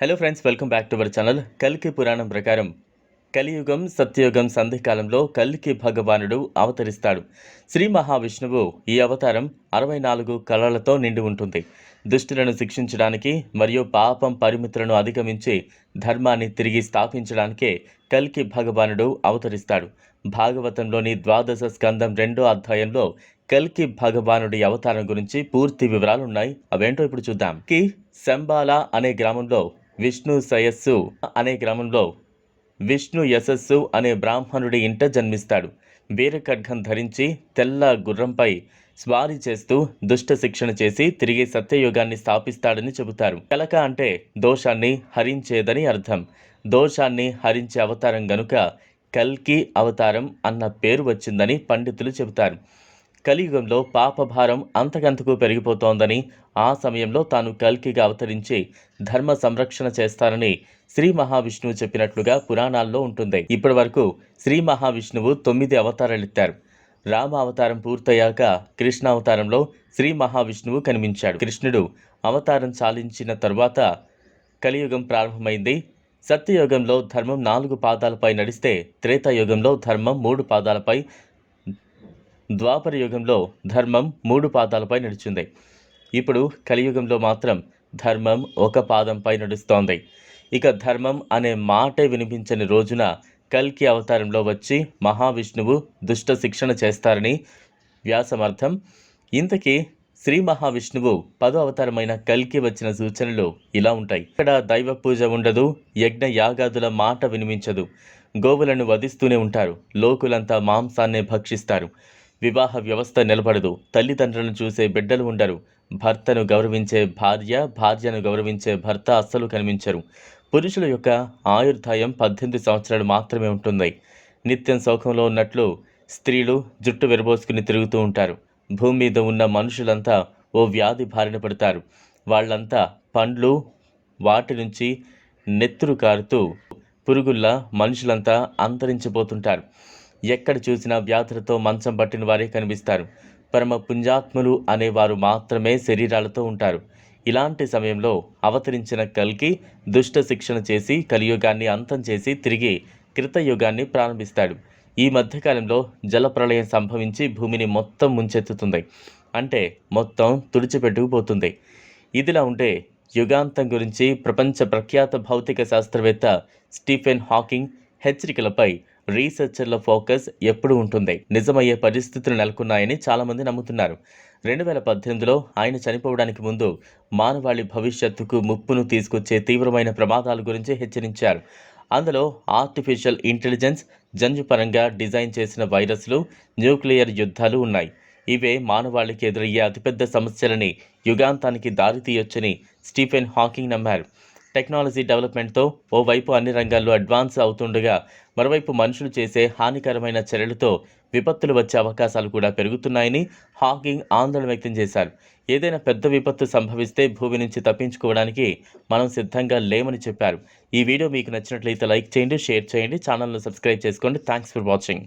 Hello friends welcome back to our channel కల్కి పురాణం ప్రకారం కలియుగం సత్యయుగం సంధికాలంలో కల్కి భగవానుడు అవతరిస్తాడు శ్రీ మహావిష్ణువు ఈ అవతారం అరవై నాలుగు కళలతో నిండి ఉంటుంది. దుష్టులను శిక్షించడానికి మరియు పాపం పరిమితులను అధిగమించి ధర్మాన్ని తిరిగి స్థాపించడానికే కల్కి భగవానుడు అవతరిస్తాడు. భాగవతంలోని ద్వాదశ స్కందం రెండో అధ్యాయంలో కల్కి భగవానుడి అవతారం గురించి పూర్తి వివరాలు ఉన్నాయి అవేంటో ఇప్పుడు చూద్దాం. కి శంబాల అనే గ్రామంలో విష్ణు సయస్సు అనే గ్రామంలో విష్ణు యశస్సు అనే బ్రాహ్మణుడి ఇంట జన్మిస్తాడు. వీర ఖడ్గం ధరించి తెల్ల గుర్రంపై స్వారీ చేస్తూ దుష్ట శిక్షణ చేసి తిరిగి సత్యయుగాన్ని స్థాపిస్తాడని చెబుతారు. కలక అంటే దోషాన్ని హరించేదని అర్థం. దోషాన్ని హరించే అవతారం గనుక కల్కి అవతారం అన్న పేరు వచ్చిందని పండితులు చెబుతారు. కలియుగంలో పాపభారం అంతకంతకు పెరిగిపోతోందని ఆ సమయంలో తాను కల్కిగా అవతరించి ధర్మ సంరక్షణ చేస్తారని శ్రీ మహావిష్ణువు చెప్పినట్లుగా పురాణాల్లో ఉంటుంది. ఇప్పటి వరకు శ్రీ మహావిష్ణువు తొమ్మిది అవతారాలెత్తారు రామ అవతారం పూర్తయ్యాక కృష్ణ అవతారంలో శ్రీ మహావిష్ణువు కనిపించాడు. కృష్ణుడు అవతారం చాలించిన తరువాత కలియుగం ప్రారంభమైంది. సత్యయుగంలో ధర్మం నాలుగు పాదాలపై నడిస్తే త్రేతాయుగంలో ధర్మం మూడు పాదాలపై ద్వాపర యుగంలో ధర్మం మూడు పాదాలపై నడిచింది ఇప్పుడు కలియుగంలో మాత్రం ధర్మం ఒక పాదంపై నడుస్తోంది ఇక ధర్మం అనే మాటే వినిపించని రోజున కల్కి అవతారంలో వచ్చి మహావిష్ణువు దుష్ట శిక్షణ చేస్తారని వ్యాసమర్థం. ఇంతకీ శ్రీ మహావిష్ణువు పదో అవతారమైన కల్కి వచ్చిన సూచనలు ఇలా ఉంటాయి. ఇక్కడ దైవ పూజ ఉండదు యజ్ఞ యాగాదుల మాట వినిపించదు గోవులను వధిస్తూనే ఉంటారు. లోకులంతా మాంసాన్నే భక్షిస్తారు. వివాహ వ్యవస్థ నిలబడదు. తల్లిదండ్రులను చూసే బిడ్డలు ఉండరు. భర్తను గౌరవించే భార్య భార్యను గౌరవించే భర్త అస్సలు కనిపించరు. పురుషుల యొక్క ఆయుర్దాయం పద్దెనిమిది సంవత్సరాలు మాత్రమే ఉంటుంది. నిత్యం సౌఖంలో ఉన్నట్లు స్త్రీలు జుట్టు విరబోసుకుని తిరుగుతూ ఉంటారు. భూమి మీద ఉన్న మనుషులంతా ఓ వ్యాధి బారిన పడతారు. వాళ్ళంతా పండ్లు వాటి నుంచి నెత్తురు కారుతూ పురుగుల్లా మనుషులంతా అంతరించిపోతుంటారు. ఎక్కడ చూసినా వ్యాధులతో మంచం పట్టిన వారే కనిపిస్తారు. పరమ పుణ్యాత్ములు అనేవారు మాత్రమే శరీరాలతో ఉంటారు. ఇలాంటి సమయంలో అవతరించిన కల్కి దుష్ట శిక్షణ చేసి కలియుగాన్ని అంతం చేసి తిరిగి కృతయుగాన్ని ప్రారంభిస్తాడు. ఈ మధ్యకాలంలో జలప్రళయం సంభవించి భూమిని మొత్తం ముంచెత్తుతుంది. అంటే మొత్తం తుడిచిపెట్టుకుపోతుంది. ఇదిలా ఉంటే యుగాంతం గురించి ప్రపంచ ప్రఖ్యాత భౌతిక శాస్త్రవేత్త స్టీఫెన్ హాకింగ్ హెచ్చరికలపై రీసెర్చర్ల ఫోకస్ ఎప్పుడు ఉంటుంది. నిజమయ్యే పరిస్థితులు నెలకొన్నాయని చాలామంది నమ్ముతున్నారు. రెండు వేల పద్దెనిమిదిలో ఆయన చనిపోవడానికి ముందు మానవాళి భవిష్యత్తుకు ముప్పును తీసుకొచ్చే తీవ్రమైన ప్రమాదాల గురించి హెచ్చరించారు. అందులో ఆర్టిఫిషియల్ ఇంటెలిజెన్స్ జన్యుపరంగా డిజైన్ చేసిన వైరస్లు న్యూక్లియర్ యుద్ధాలు ఉన్నాయి. ఇవే మానవాళికి ఎదురయ్యే అతిపెద్ద సమస్యలని యుగాంతానికి దారితీయొచ్చని స్టీఫెన్ హాకింగ్ నమ్మారు. టెక్నాలజీ డెవలప్మెంట్తో ఓవైపు అన్ని రంగాల్లో అడ్వాన్స్ అవుతుండగా మరోవైపు మనుషులు చేసే హానికరమైన చర్యలతో విపత్తులు వచ్చే అవకాశాలు కూడా పెరుగుతున్నాయని హాకింగ్ ఆందోళన వ్యక్తం చేశారు. ఏదైనా పెద్ద విపత్తు సంభవిస్తే భూమి నుంచి తప్పించుకోవడానికి మనం సిద్ధంగా లేమని చెప్పారు. ఈ వీడియో మీకు నచ్చినట్లయితే లైక్ చేయండి షేర్ చేయండి ఛానల్ను సబ్స్క్రైబ్ చేసుకోండి. Thanks for watching.